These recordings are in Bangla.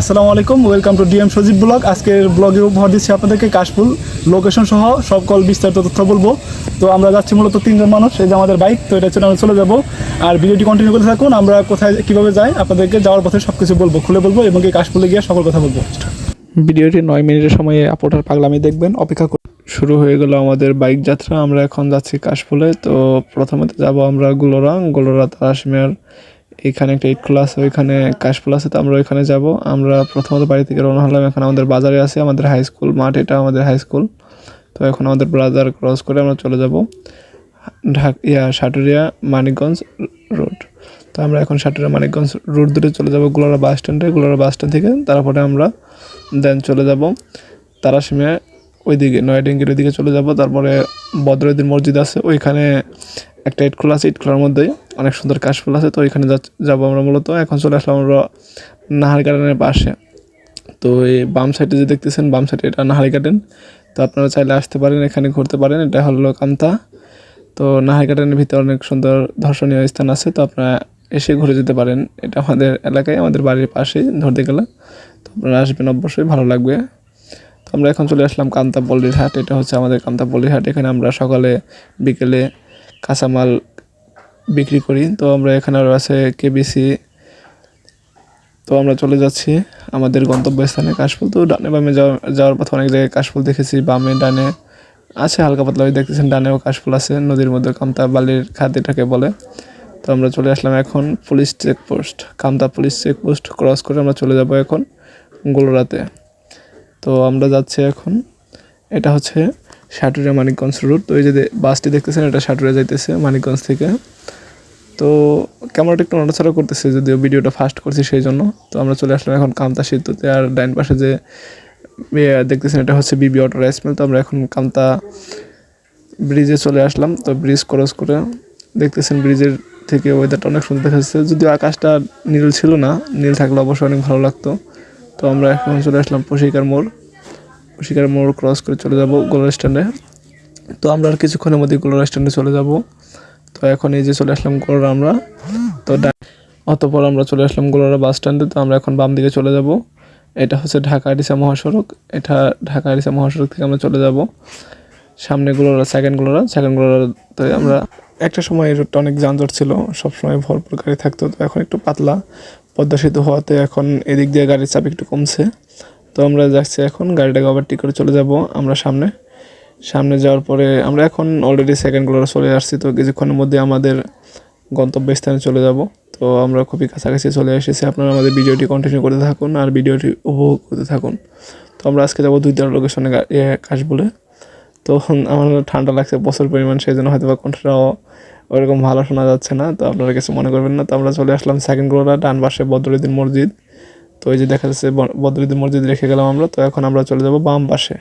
আসসালামু আলাইকুম welcome to D M Sajib blog. আজকের ব্লগে উপহার দিচ্ছি আপনাদেরকে কাশফুল। লোকেশন সহ সকল বিস্তারিত তথ্য বলব। তো আমরা যাচ্ছি মূলত তিনজন মানুষ, এই যে আমাদের বাইক তো এটা ছেড়ে আমরা চলে যাব। আর ভিডিওটি কন্টিনিউ করতে থাকুন, আমরা কোথায়, কীভাবে যাই, আপনাদেরকে যাওয়ার পথে সব কিছু বলব, খুলে বলব এবং এই কাশফুলে গিয়ে সকল কথা বলব। ভিডিওটি নয় মিনিটের সময়ে আপোটার পাগলামি দেখবেন, অপেক্ষা শুরু হয়ে গেল আমাদের বাইক যাত্রা, আমরা এখন যাচ্ছি কাশফুলে। তো প্রথমে যাব আমরা গুলোরা গুলোরা তারাসমিয়ার এখানে একটা ইট খোলা আছে ওইখানে কাশফুল আছে, তো আমরা ওইখানে যাব। আমরা প্রথমত বাড়ি থেকে রওনা হলাম, এখন আমাদের বাজারে আছে, আমাদের হাই স্কুল, মাঠ এটা আমাদের হাই স্কুল। তো এখন আমাদের বাজার ক্রস করে আমরা চলে যাব, ঢাক, ইয়া, সাটুরিয়া মানিকগঞ্জ রোড। তো আমরা এখন সাটুরিয়া মানিকগঞ্জ রোড ধরে চলে যাব গুলোরা বাস স্ট্যান্ডে, গুলোরা বাস স্ট্যান্ড থেকে। তারপরে আমরা দেন চলে যাব তারাসিমে ওইদিকে, নয়ডেঙ্গির ওইদিকে চলে যাব। তারপরে বদরুদ্দিন মসজিদ আছে, ওইখানে একটা ইট খোলা আছে ইট খোলার মধ্যে অনেক সুন্দর কাশফুল আছে, তো ওইখানে যাব আমরা মূলত। এখন চলে আসলাম আমরা নাহার গার্ডেনের পাশে। তো এই বাম সাইডে যে দেখতেছেন, বাম সাইডে এটা নাহারি গার্ডেন। তো আপনারা চাইলে আসতে পারেন, এখানে ঘুরতে পারেন। এটা হলো কান্তা। তো নাহারি গার্ডেনের ভিতরে অনেক সুন্দর দর্শনীয় স্থান আছে, তো আপনারা এসে ঘুরে যেতে পারেন। এটা আমাদের এলাকায়, আমাদের বাড়ির পাশেই, ধরতে গেলে। তো আপনারা আসবেন অবশ্যই, ভালো লাগবে। তো আমরা এখন চলে আসলাম কান্তা পল্লীর হাট। এটা হচ্ছে আমাদের কান্তা পল্লীর হাট। এখানে আমরা সকালে, বিকেলে কাঁচামাল বিক্রি করি। তো আমরা এখানে আরও আছে কেবিসি তো আমরা চলে যাচ্ছি আমাদের গন্তব্যস্থানে কাশফুল। তো ডানে বামে যাওয়া- যাওয়ার পথে অনেক জায়গায় কাশফুল দেখেছি, বামে, ডানে আছে হালকা পাতলা দেখতেছেন ডানেও কাশফুল আছে, নদীর মধ্যে কামতা বালির খাদ এটাকে বলে। তো আমরা চলে আসলাম এখন police checkpost, Kamta police checkpost cross করে আমরা চলে যাব এখন গোলরাতে। তো আমরা যাচ্ছি এখন, এটা হচ্ছে সাটুরিয়া মানিকগঞ্জ রুট। তো এই যে বাসটি দেখতেছেন, এটা সাটুরিয়া যাইতেছে মানিকগঞ্জ থেকে। তো ক্যামেরাটা একটু নড়াচড়া করতেছে, যদিও ভিডিওটা ফাস্ট করছি সেই জন্য তো আমরা চলে আসলাম এখন কামতা সেতুতে, আর ডাইন পাশে যে দেখতেছেন এটা হচ্ছে বিবি অটো রাইস মিল তো আমরা এখন কামতা ব্রিজে চলে আসলাম। তো ব্রিজ ক্রস করে দেখতেছেন ব্রিজের থেকে ওয়েদারটা অনেক সুন্দর দেখা যাচ্ছে যদিও আকাশটা নীল ছিল না, নীল থাকলে অবশ্যই অনেক ভালো লাগতো। তো আমরা এখন চলে আসলাম পশিকার মোড়। পশিকার মোড় ক্রস করে চলে যাব গোলার স্ট্যান্ডে তো আমরা আর কিছুক্ষণের মধ্যে গোলার স্ট্যান্ডে চলে যাব। তো এখন এই যে চলে আসলাম গোলার আমরা তো অতপর আমরা চলে আসলাম গোলারা বাস স্ট্যান্ডে, তো আমরা এখন বাম দিকে চলে যাব। এটা হচ্ছে ঢাকা আরিসা মহাসড়ক। এটা ঢাকা আরিসা মহাসড়ক থেকে আমরা চলে যাব। সামনে গোলারা সেকেন্ড গোলারা সেকেন্ড গোলারাতে আমরা একটা সময় এই রোডটা অনেক যানজট ছিল সবসময় ভরপুর গাড়ি থাকতো, তো এখন একটু পাতলা। পদ্মা সেতু হওয়াতে এখন এদিক দিয়ে গাড়ির চাপ একটু কমছে। তো আমরা যাচ্ছি এখন, গাড়িটাকে ওভারটেক করে চলে যাব। আমরা সামনে সামনে যাওয়ার পরে আমরা এখন অলরেডি সেকেন্ড গোলার চলে আসছি, তো কিছুক্ষণের মধ্যে আমাদের গন্তব্যস্থানে চলে যাব। তো আমরা খুবই কাছাকাছি চলে এসেছি। আপনারা আমাদের ভিডিওটি কন্টিনিউ করতে থাকুন আর ভিডিওটি উপভোগ করতে থাকুন। তো আমরা আজকে যাব দুইটা লোকেশনে কাজ বলে। তো আমার ঠান্ডা লাগছে প্রচুর পরিমাণ সেই জন্য হয়তো বা কণ্ঠটাও ওরকম ভালো শোনা যাচ্ছে না। তো আপনারা কিছু মনে করবেন না। তো আমরা চলে আসলাম সেকেন্ড গোলা ডান পাশে বদরুদ্দিন মসজিদ। তো ওই যে দেখা যাচ্ছে বদরুদ্দিন মসজিদ রেখে গেলাম আমরা। তো এখন আমরা চলে যাব বাম পাশে।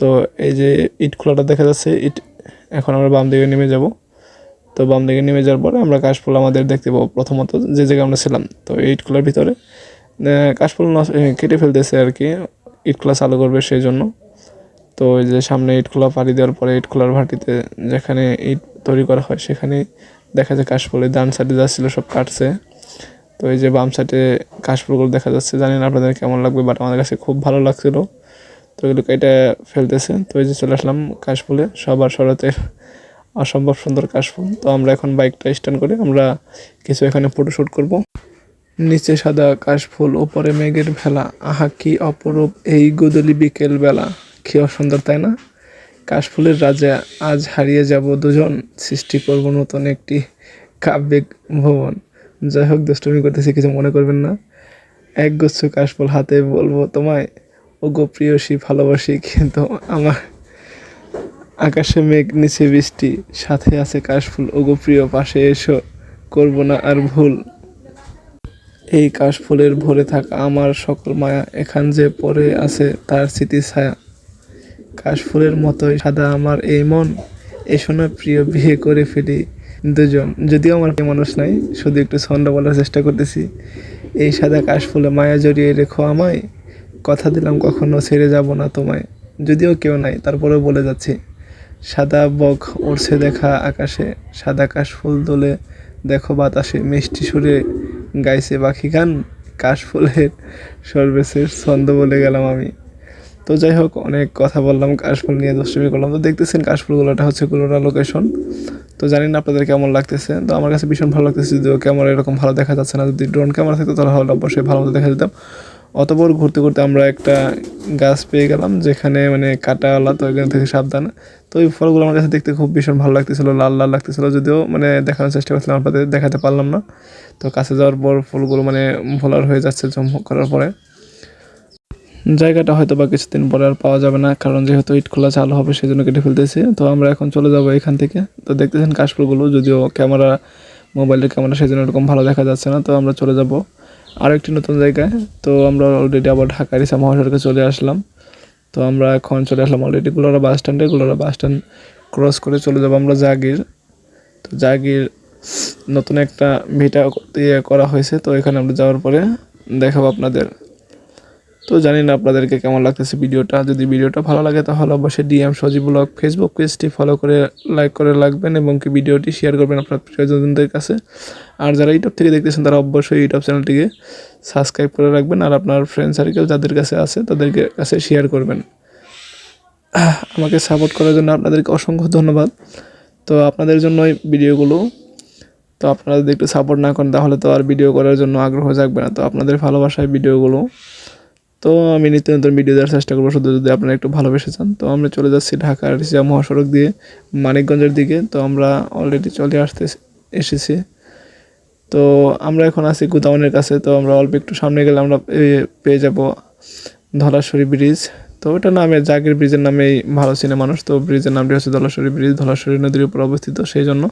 তো এই যে ইট খোলাটা দেখা যাচ্ছে, ইট এখন আমরা বাম দিকে নেমে যাব। তো বাম দিকে নেমে যাওয়ার পরে আমরা কাশফুল আমাদের দেখতে পাবো প্রথমত যে জায়গায় আমরা ছিলাম। তো ইট খোলার ভিতরে কাশফুল কেটে ফেলতেছে আর কি, ইট খোলা চালু করবে সেই জন্য তো ওই যে সামনে ইট খোলা পাড়ি দেওয়ার পরে ইট খোলার ভাটিতে যেখানে ইট তৈরি করা হয়, সেখানে দেখা যায় কাশফুলে ডান সাইডে যা ছিল সব কাটছে। তো এই যে বাম সাইডে কাশফুলগুলো দেখা যাচ্ছে, জানি না আপনাদের কেমন লাগবে বাট আমাদের কাছে খুব ভালো লাগছিল। তো এগুলো কেটে ফেলতেছে। তো এই যে চলে আসলাম কাশফুলে। সবার শরতের অসম্ভব সুন্দর কাশফুল। তো আমরা এখন বাইকটা স্ট্যান্ড করে। আমরা কিছু এখানে ফটোশ্যুট করব। নিচে সাদা কাশফুল ওপরে মেঘের ভেলা। আহা, কি অপরূপ এই গোদলি বিকেল বেলা কি অসুন্দর, তাই না? কাশফুলের রাজা, আজ হারিয়ে যাব দুজন। সৃষ্টি করব নতুন একটি কাব্যিক ভবন। যাই হোক, দুষ্টমি করতেছি, কিছু মনে করবেন না। এক গুচ্ছ কাশফুল হাতে বলব তোমায়। ও গো প্রিয়সী ভালোবাসি, কিন্তু আমার আকাশে মেঘ, নিচে বৃষ্টি, সাথে আছে কাশফুল। ও গো প্রিয়, পাশে এসো, করব না আর ভুল। এই কাশফুলের ভরে থাকা আমার সকল মায়া, এখান যে পড়ে আছে তার স্মৃতি ছায়া। কাশফুলের মতোই সাদা আমার এই মন এসো না প্রিয়, বিয়ে করে ফেলি দুজন। যদিও আমার মানুষ নাই, শুধু একটু ছন্দ বলার চেষ্টা করতেছি। এই সাদা কাশফুলে মায়া জড়িয়ে রেখো আমায় কথা দিলাম কখনো, ছেড়ে যাব না তোমায়। যদিও কেউ নাই, তারপরেও বলে যাচ্ছি। সাদা বক উড়ছে দেখা আকাশে, সাদা কাশফুল দোলে দেখো বাতাসে। মিষ্টি সুরে গাইছে পাখি গান কাশফুলের সর্বশেষ ছন্দ বলে গেলাম আমি। তো যাই হোক, অনেক কথা বললাম কাশফুল নিয়ে দুষ্টুমি করলাম। তো দেখতেছেন কাশফুলগুলোটা হচ্ছে কুলোরা লোকেশন তো জানি না আপনাদের কেমন লাগতেছে। তো আমার কাছে ভীষণ ভালো লাগতেছে, যদিও ক্যামেরা এরকম ভালো দেখা যাচ্ছে না। যদি ড্রোন ক্যামেরা থাকতো তাহলে হলে অবশ্যই ভালো দেখা যেতাম। অতপর ঘুরতে ঘুরতে আমরা একটা গাছ পেয়ে গেলাম, যেখানে মানে কাটাওয়ালা তো এখান থেকে সাবধান। তো ওই ফলগুলো আমার কাছে দেখতে খুব ভীষণ ভালো লাগতেছিল, লাল লাল লাগতেছিল, যদিও মানে দেখানোর চেষ্টা করছিলাম, আপনাদের দেখাতে পারলাম না। তো কাছে যাওয়ার পর ফুলগুলো মানে ভোলার হয়ে যাচ্ছে চমক করার পরে। জায়গাটা হয়তো বা কিছুদিন পরে আর পাওয়া যাবে না, কারণ যেহেতু ইট খোলা চালু হবে সেই জন্য কেটে ফেলতেছি। তো আমরা এখন চলে যাব এখান থেকে। তো দেখতেছেন কাশফুলগুলো, যদিও ক্যামেরা, মোবাইলের ক্যামেরা সেই জন্য এরকম ভালো দেখা যাচ্ছে না, তো আমরা চলে যাব। আরও একটি নতুন জায়গায়। তো আমরা অলরেডি আবার ঢাকার রিসা মহাসড়কে চলে আসলাম। তো আমরা এখন চলে আসলাম অলরেডি গুলোরা বাস স্ট্যান্ডে। গুলোরা বাস স্ট্যান্ড ক্রস করে চলে যাব আমরা জাগির। তো জাগির নতুন একটা ভিটা ইয়ে করা হয়েছে। তো এখানে আমরা যাওয়ার পরে দেখাবো আপনাদের। তো জানি না আপনাদেরকে কেমন লাগতেছে ভিডিওটা। যদি ভিডিওটা ভালো লাগে তাহলে অবশ্যই ডিএম সজীব ব্লগ ফেসবুক পেজটি ফলো করে লাইক করে রাখবেন এবং কি ভিডিওটি শেয়ার করবেন আপনার প্রিয়জনদের কাছে। আর যারা ইউটিউব থেকে দেখতেছেন তারা অবশ্যই ইউটিউব চ্যানেলটিকে সাবস্ক্রাইব করে রাখবেন আর আপনার ফ্রেন্ড সার্কেল যাদের কাছে আছে তাদেরকে কাছে শেয়ার করবেন। আমাকে সাপোর্ট করার জন্য আপনাদেরকে অসংখ্য ধন্যবাদ। তো আপনাদের জন্য জন্যই ভিডিওগুলো। তো আপনারা যদি একটু সাপোর্ট না করেন তাহলে তো আর ভিডিও করার জন্য আগ্রহ জাগবে না। তো আপনাদের ভালোবাসায় ভিডিওগুলো তো আমি নিত্য নতুন ভিডিও দেওয়ার চেষ্টা করব। শুধু যদি আপনারা একটু ভালোবেসে চান, তো আমরা চলে যাচ্ছি ঢাকার সিয়া মহাসড়ক দিয়ে মানিকগঞ্জের দিকে। তো আমরা অলরেডি চলে আসতে এসেছি। তো আমরা এখন আছি গুদাউনের কাছে। তো আমরা অল্প একটু সামনে গেলে আমরা পেয়ে যাব ধলাশরী ব্রিজ তো ওটা নামে জাগির ব্রিজের নামেই ভালো চিনে মানুষ। তো ব্রিজের নামটি হচ্ছে ধলাশরী ব্রিজ ধলাশরী নদীর উপর অবস্থিত। সেই জন্য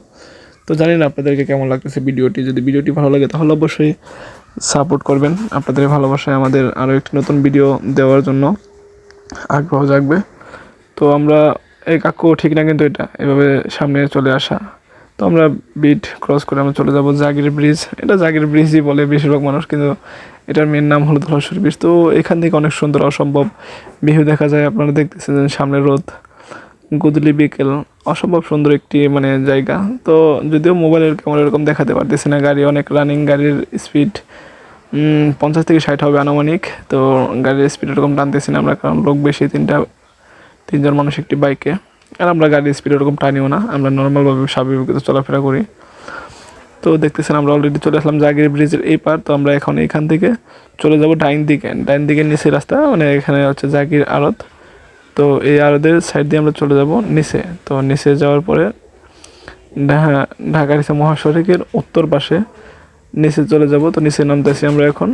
তো জানি না আপনাদেরকে কেমন লাগতেছে ভিডিওটি। যদি ভিডিওটি ভালো লাগে তাহলে অবশ্যই সাপোর্ট করবেন। আপনাদের ভালোবাসায় আমাদের আরও একটি নতুন ভিডিও দেওয়ার জন্য আগ্রহ জাগবে। তো আমরা, এই কাকু ঠিক না কিন্তু এটা, এভাবে সামনে চলে আসা। তো আমরা বিট ক্রস করে আমরা চলে যাব জাগির ব্রিজ এটা জাগির ব্রিজই বলে বেশিরভাগ মানুষ, কিন্তু এটার মেন নাম হলো ধলেশ্বর ব্রিজ তো এখান থেকে অনেক সুন্দর অসম্ভব ভিউ দেখা যায়। আপনারা দেখতেছেন সামনে রোদ। গুদলি বিকেল, অসম্ভব সুন্দর একটি মানে জায়গা। তো যদিও মোবাইলের ক্যামেরা এরকম দেখাতে পারতেছি না, গাড়ি অনেক রানিং গাড়ির স্পিড পঞ্চাশ থেকে ষাট হবে আনুমানিক। তো গাড়ির স্পিড এরকম টানতেছি না আমরা, কারণ লোক বেশি, তিনটা, তিনজন মানুষ একটি বাইকে আর আমরা গাড়ির স্পিড ওরকম টানিও না, আমরা নর্মালভাবে স্বাভাবিক চলাফেরা করি। তো দেখতেছেন আমরা অলরেডি চলে আসলাম জাগির ব্রিজের এই পার, তো আমরা এখন এখান থেকে চলে যাব ডাইন দিকে। ডাইন দিকে নিচে রাস্তা মানে এখানে হচ্ছে জাগির আড়ত। তো এই আড়তের সাইড দিয়ে আমরা চলে যাব নিচে। তো নিচে যাওয়ার পরে ঢাকা নিচে মহাসড়কের উত্তর পাশে নিচে চলে যাব। তো নিচে নামতেছি আমরা এখন।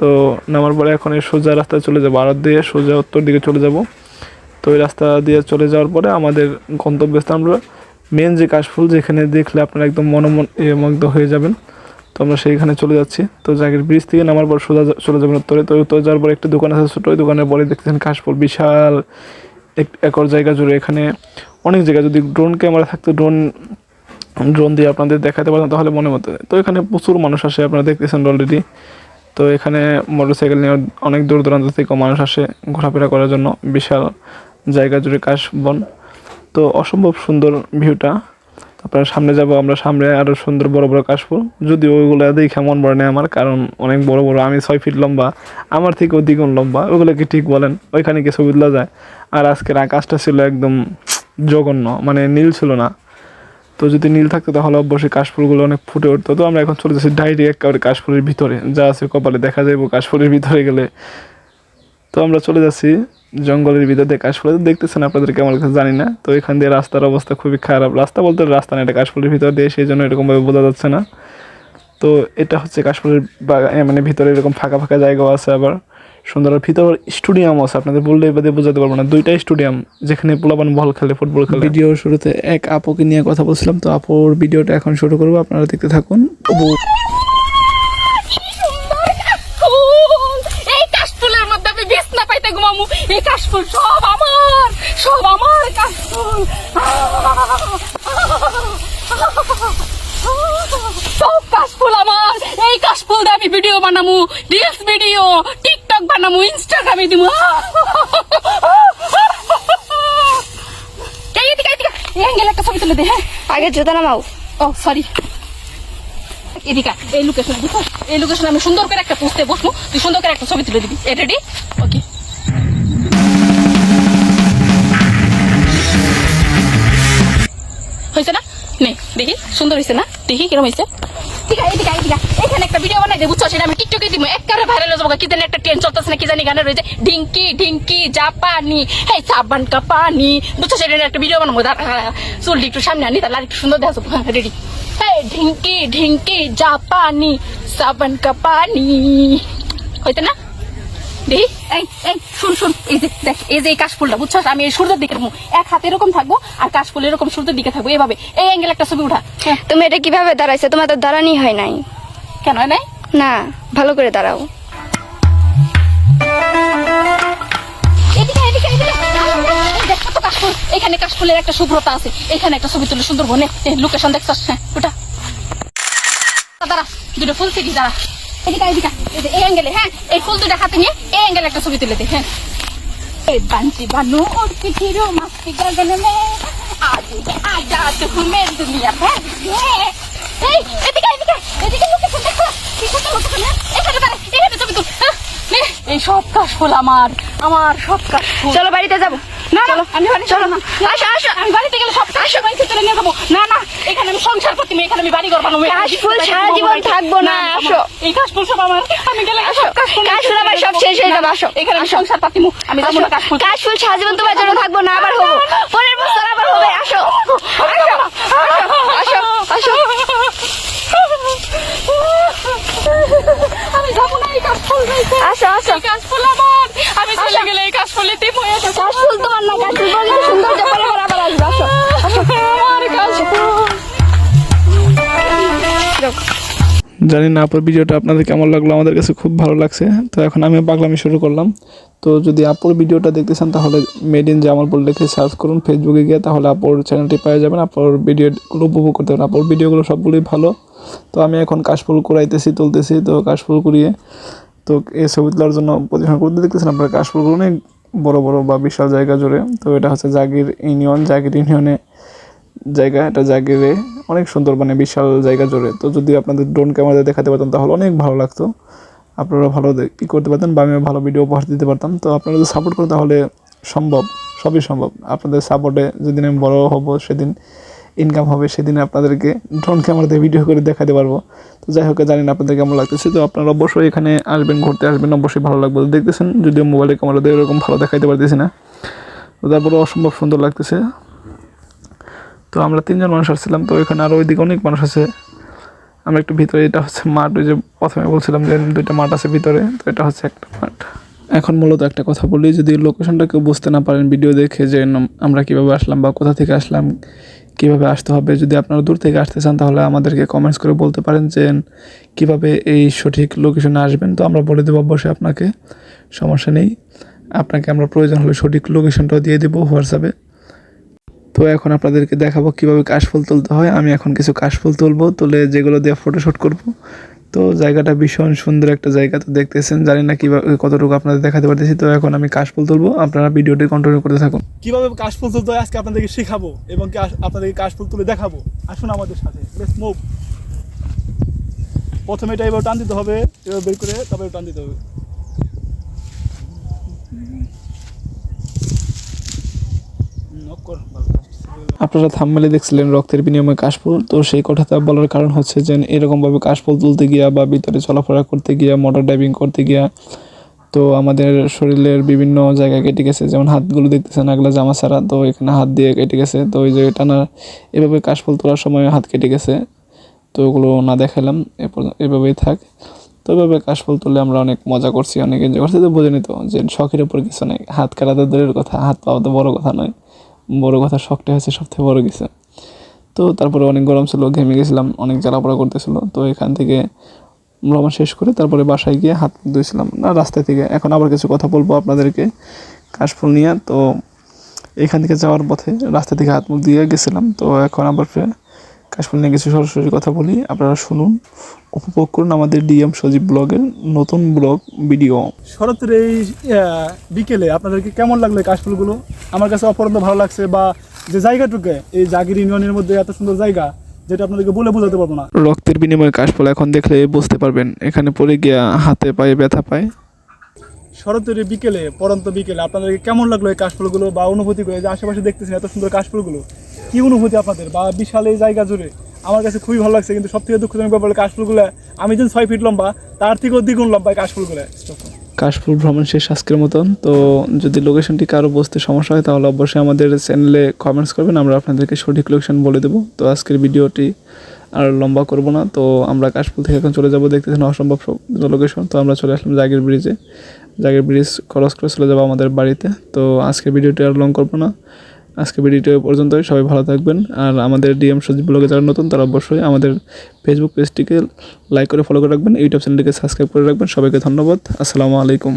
তো নামার পরে এখন এই সোজা রাস্তায় চলে যাব। আড়ত দিয়ে সোজা উত্তর দিকে চলে যাব। তো ওই রাস্তা দিয়ে চলে যাওয়ার পরে আমাদের গন্তব্যস্থান আমরা মেন যে কাশফুল, যেখানে দেখলে আপনারা একদম মনোমন মুগ্ধ হয়ে যাবেন। তো আমরা সেইখানে চলে যাচ্ছি। তো জাগির ব্রিজ থেকে নামার পর সোজা চলে যাবেন উত্তরে, তো উত্তরে যাওয়ার পর একটা দোকান আছে ছোটো, ওই দোকানের পরে দেখতেছেন কাশফুল। বিশাল এক- একর জায়গা জুড়ে এখানে অনেক জায়গা। যদি ড্রোন ক্যামেরা থাকতো ড্রোন ড্রোন দিয়ে আপনাদের দেখাতে পারতাম তাহলে মনে মতো তো এখানে প্রচুর মানুষ আসে, আপনারা দেখতেছেন অলরেডি তো এখানে মোটরসাইকেল নিয়ে অনেক দূর দূরান্ত থেকেও মানুষ আসে ঘোরাফেরা করার জন্য। বিশাল জায়গা জুড়ে কাশ বন তো অসম্ভব সুন্দর ভিউটা তারপরে সামনে যাব, আমরা সামনে আরও সুন্দর বড় বড় কাশফুল। যদিও ওইগুলো দেখে মন পড়ে না আমার, কারণ অনেক বড় বড়, আমি ছয় ফিট লম্বা, আমার থেকেও দ্বিগুণ লম্বা ওগুলো কি ঠিক বলেন, ওইখানে কি ছবি তোলা যায়। আর আজকের আকাশটা ছিল একদম জঘন্য মানে নীল ছিল না। তো যদি নীল থাকতো তাহলে অবশ্যই কাশফুলগুলো অনেক ফুটে উঠতো। তো আমরা এখন চলে যাচ্ছি ডাইরেক্ট একেবারে কাশফুলের ভিতরে, যা আছে কপালে দেখা যাইব কাশফুলের ভিতরে গেলে। তো আমরা চলে যাচ্ছি জঙ্গলের ভিতর দিয়ে কাশফুল দেখতেছেন আপনাদের কেমন লাগছে জানি না। তো এখান দিয়ে রাস্তার অবস্থা খুবই খারাপ। রাস্তা বলতে রাস্তা না এটা কাশফুলের ভিতর দিয়ে সেই জন্য এরকমভাবে বোঝা যাচ্ছে না। তো এটা হচ্ছে কাশফুলের বাগা- এ, মানে ভিতরে এরকম ফাঁকা ফাঁকা জায়গাও আছে আবার। সুন্দর ভিতর স্টেডিয়াম আছে আপনাদের বললে এবারে বোঝাতে পারব না। দুইটা স্টুডিয়াম যেখানে পোলাপান বল খেলে ফুটবল খেলে। ভিডিও শুরুতে এক আপুকে নিয়ে কথা বলছিলাম। তো আপুর ভিডিওটা এখন শুরু করব আপনারা দেখতে থাকুন সুন্দর কাশফুল এই কাশফুলের মধ্যে আমি বিছনা পাইতে ঘুমামু এই কাশফুল সব আমার সব আমার কাশফুল। সব কাশফুল আমার। এই কাশফুল দিয়ে আমি ভিডিও বানামু রিলস ভিডিও টিকটক বানামু ইনস্টাগ্রামে অ্যাঙ্গেল একটা ছবি তুলে দে হ্যাঁ। আগে জুতা নামাও। ও সরি এদিকে এই লোকেশন এই লোকেশনে আমি সুন্দর করে একটা পোস্টে বসবো। তুই সুন্দর করে একটা ছবি তুলে দিবি। এ রেডি ওকে দেখি, সুন্দর হয়েছে না? দেখি, কিরম হয়েছে। এখানে একটা ভিডিও বানাই আমি হয়ে কি জানি একটা রয়েছে জাপানি হে সাবান একটা ভিডিও একটু সামনে আনি, তাহলে একটু সুন্দর দেখা রেডি হে ঢিঙ্কি ঢিঙ্কি, জাপানি, সাবান কা পানি হইতে না? এই এই শুন শুন এই যে দেখ এই যে এই কাশফুলটা বুঝছ আমি এই সূর্যের দিকে এক হাতে এরকম থাকব আর কাশফুল এরকম সূর্যের দিকে থাকব এইভাবে এই অ্যাঙ্গেল একটা ছবি উঠা তুমি এটা কীভাবে দাঁড়াইছো? তোমার তো দাঁড়ানি হয় নাই। কেন হয় নাই? না ভালো করে দাঁড়াও। এখানে কাশফুলের একটা শুভ্রতা আছে। এখানে একটা ছবি তুলে সুন্দর বনে লোকেশন দেখছস? হ্যাঁ ওটা দাঁড়া দুটো ফুল সিটি দাঁড়া। এদিকে এদিকে এই অ্যাঙ্গেলে হ্যাঁ? এই ফুল হাতে নিয়ে এই অ্যাঙ্গেলে একটা ছবি তুলে দে হ্যাঁ? বাঞ্চি বানু ওর পিঠিরো মাস্তি গগন মে। আজু দুনিয়া হ্যাঁ? হ্যাঁ? এই এদিকে এদিকে এদিকে লোকেশন দেখো। পিছনে হ্যাঁ? এখানে পারে এখানে ছবি তুল হ্যাঁ? এই সব কাজ ফুল আমার আমার সব কাজ চলো বাড়িতে যাব। না না আমি বাড়ি চলো না আসো, আসো। আমি বাড়িতে গেলে সব কাশ বাড়িতে চলে নিয়ে যাব। না না এখানে আমি সংসার করতে এখানে আমি বাড়ি ঘর বানাবো কাশফুল সারা জীবন থাকব না, আসো। এই কাশফুল সব আমার। আমি গেলে আসো, সব কাশফুল কাশফুল আমার সব শেষ হয়ে যাবে, আসো। এখানে আমি সংসার পাতিমু আমি যাব না কাশফুল কাশফুল সারা জীবন তোমার জন্য থাকব না আবার হব। পরের বছর আবার হবে আসো। আসো আসো আমি যাব না এই কাশফুল রয়েছে আসো আসো। এই কাশফুল আমার আমি চলে গেলে এই কাশফুলে তিম হয়ে যাবে। কাশফুল তোমার না কাশফুল বলে সুন্দর পরে পরে আবার আসবে আসো। আমার কাশফুল জানি না আপুর ভিডিওটা আপনাদের কেমন লাগল? আমাদের কাছে খুব ভালো লাগছে। তো এখন আমি পাগলামি শুরু করলাম। তো যদি আপুর ভিডিওটা দেখতে চান তাহলে মেড ইন জামালপুর লিখে সার্চ করুন ফেসবুকে গিয়ে তাহলে আপুর চ্যানেলটি পেয়ে যাবেন। আপুর ভিডিওগুলো উপভোগ করতে পারেন। আপুর ভিডিওগুলো সবগুলোই ভালো। তো আমি এখন কাশফুল কুড়াইতেছি তুলতেছি। তো কাশফুল কুড়িয়ে তো এই ছবি তোলার জন্য পজিশন করতে দেখতেছেন আপনার কাশফুলগুলো অনেক বড় বড় বা বিশাল জায়গা জুড়ে। তো এটা হচ্ছে জাগির ইউনিয়ন, জাগির ইউনিয়নে জায়গা, এটা জাগিরে অনেক সুন্দর মানে বিশাল জায়গা জুড়ে। তো যদি আপনাদের ড্রোন ক্যামেরাতে দেখাতে পারতাম তাহলে অনেক ভালো লাগতো। আপনারা ভালো ই করতে পারতেন বা আমিও ভালো ভিডিও উপহার দিতে পারতাম। তো আপনারা যদি সাপোর্ট করেন তাহলে সম্ভব, সবই সম্ভব। আপনাদের সাপোর্টে যেদিন আমি বড় হব সেদিন ইনকাম হবে, সেদিন আপনাদেরকে ড্রোন ক্যামেরাতে ভিডিও করে দেখাতে পারব। তো যাই হোক, জানি না আপনাদের কেমন লাগতেছে। তো আপনারা অবশ্যই এখানে আসবেন, ঘুরতে আসবেন, অবশ্যই ভালো লাগবে। দেখতেছেন, যদিও মোবাইলের ক্যামেরাতে এরকম ভালো দেখাইতে পারতেছি না। তো তারপরে অসম্ভব সুন্দর লাগতেছে। তো আমরা তিনজন মানুষ আসছিলাম, তো এখানে আরও ওইদিকে অনেক মানুষ আছে। আমরা একটু ভিতরে, এটা হচ্ছে মাঠ, ওই যে প্রথমে বলছিলাম যে দুইটা মাঠ আছে ভিতরে, তো এটা হচ্ছে একটা মাঠ। এখন মূলত একটা কথা বলি, যদি লোকেশনটা কেউ বুঝতে না পারেন ভিডিও দেখে যে আমরা কীভাবে আসলাম বা কোথা থেকে আসলাম কীভাবে আসতে হবে? যদি আপনারা দূর থেকে আসতে চান, তাহলে আমাদেরকে কমেন্টস করে বলতে পারেন যে, কীভাবে এই সঠিক লোকেশনে আসবেন। তো আমরা বলে দেবো অবশ্যই আপনাকে, সমস্যা নেই। আপনাকে আমরা প্রয়োজন হলে সঠিক লোকেশনটাও দিয়ে দেবো হোয়াটসঅ্যাপে তো এখন আপনাদেরকে দেখাবো কীভাবে কাশফুল তুলতে হয়। আমি এখন কিছু কাশফুল তুলবো, তুলে যেগুলো দিয়ে ফটোশ্যুট করব তো জায়গাটা ভীষণ সুন্দর একটা জায়গা তো দেখতেছেন। জানি না কীভাবে কতটুকু আপনাদের দেখাতে পারতেছি। তো এখন আমি কাশফুল তুলবো। আপনারা ভিডিওটি কন্টিনিউ করতে থাকুন। কীভাবে কাশফুল তুলতে হয়? আজকে আপনাদেরকে শেখাবো এবং আপনাদেরকে কাশফুল তুলে দেখাবো। আসুন আমাদের সাথে। লেটস মুভ প্রথমে এটা এবার টান দিতে হবে। এবার বের করে তারপরে টান দিতে হবে। Knock কর, ভালো। আপনারা থাম্মেলে দেখছিলেন রক্তের বিনিময়ে কাশফুল তো সেই কথাটা বলার কারণ হচ্ছে যে, এরকমভাবে কাশফুল তুলতে গিয়া বা ভিতরে চলাফেরা করতে গিয়া, মোটর ড্রাইভিং করতে গিয়া, তো আমাদের শরীরের বিভিন্ন জায়গায় কেটে গেছে। যেমন হাতগুলো দেখতেছেন আগলা জামা ছাড়া, তো এখানে হাত দিয়ে কেটে গেছে। তো ওই যে টানা, এভাবে কাশফুল তোলার সময় হাত কেটে গেছে। তো ওগুলো না দেখালাম এভাবেই থাক। তো এভাবে কাশফুল তুলে আমরা অনেক মজা করছি, অনেক এনজয় করছি। তো বুঝে নিত যে, শখের উপর কিছু নেই। হাত কাটাতে দূরের কথা, হাত পাওয়া তো বড় কথা নয়। বড় কথা, শখটা হচ্ছে সবথেকে বড় কিছু। তো তারপরে অনেক গরম ছিল, ঘেমে গেছিলাম, অনেক জ্বালাপড়া করতেছিল। তো এখান থেকে ভ্রমণ শেষ করে তারপরে বাসায় গিয়ে হাত ধুয়েছিলাম না, রাস্তা থেকে। এখন আবার কিছু কথা বলব আপনাদেরকে, কাশফুল নিয়ে। তো এখান থেকে যাওয়ার পথে রাস্তা থেকে হাত মুখ দিয়ে গেছিলাম। তো এখন আবার ফের কাশফুল নিয়ে কিছু সরাসরি কথা বলি আপনারা শুনুন। উপভোগ করুন আমাদের ডিএম সজীব ব্লগের নতুন ব্লগ ভিডিও। শরতের এই বিকেলে আপনাদেরকে কেমন লাগল কাশফুলগুলো আমার কাছে অপরন্ত ভালো লাগছে বা যে জায়গাটুকু এই জাগির ইউনিয়নের মধ্যে এত সুন্দর জায়গা যেটা আপনাদেরকে বলে বোঝাতে পারব না। রক্তের বিনিময়ে কাশফুল এখন দেখলে বুঝতে পারবেন এখানে পড়ে গিয়া হাতে পায়ে ব্যথা পায়। শরতের বিকেলে পরন্ত বিকেলে আপনাদেরকে কেমন লাগল এই কাশফুলগুলো বা অনুভূতি করে যে আশেপাশে দেখতেছেন এত সুন্দর কাশফুলগুলো কি অনুভূতি আপনাদের? বা বিশাল এই জায়গা জুড়ে। আমার কাছে খুবই ভালো লাগছে, কিন্তু সব থেকে দুঃখজনক ব্যাপার কাশফুলগুলো, আমি যেন ছয় ফিট লম্বা, তার থেকেও দ্বিগুণ লম্বা কাশফুলগুলো। কাশফুল ভ্রমণ শেষ আজকের মতন। তো যদি লোকেশনটি কারও বসতে সমস্যা হয়, তাহলে অবশ্যই আমাদের চ্যানেলে কমেন্টস করবেন, আমরা আপনাদেরকে সঠিক লোকেশন বলে দেবো। তো আজকের ভিডিওটি আর লম্বা করব না। তো আমরা কাশফুল থেকে এখন চলে যাব দেখতেছেন অসম্ভব লোকেশন তো আমরা চলে আসলাম জাগির ব্রিজে জাগির ব্রিজ ক্রস করে চলে যাব আমাদের বাড়িতে। তো আজকের ভিডিওটি আর লং করব না। আজকে ভিডিওটি পর্যন্ত সবাই ভালো থাকবেন। আর আমাদের ডিএম সজীব ব্লগে যারা নতুন, তারা অবশ্যই আমাদের ফেসবুক পেজটিকে লাইক করে ফলো করে রাখবেন। ইউটিউব চ্যানেলটিকে সাবস্ক্রাইব করে রাখবেন। সবাইকে ধন্যবাদ। আসসালামু আলাইকুম।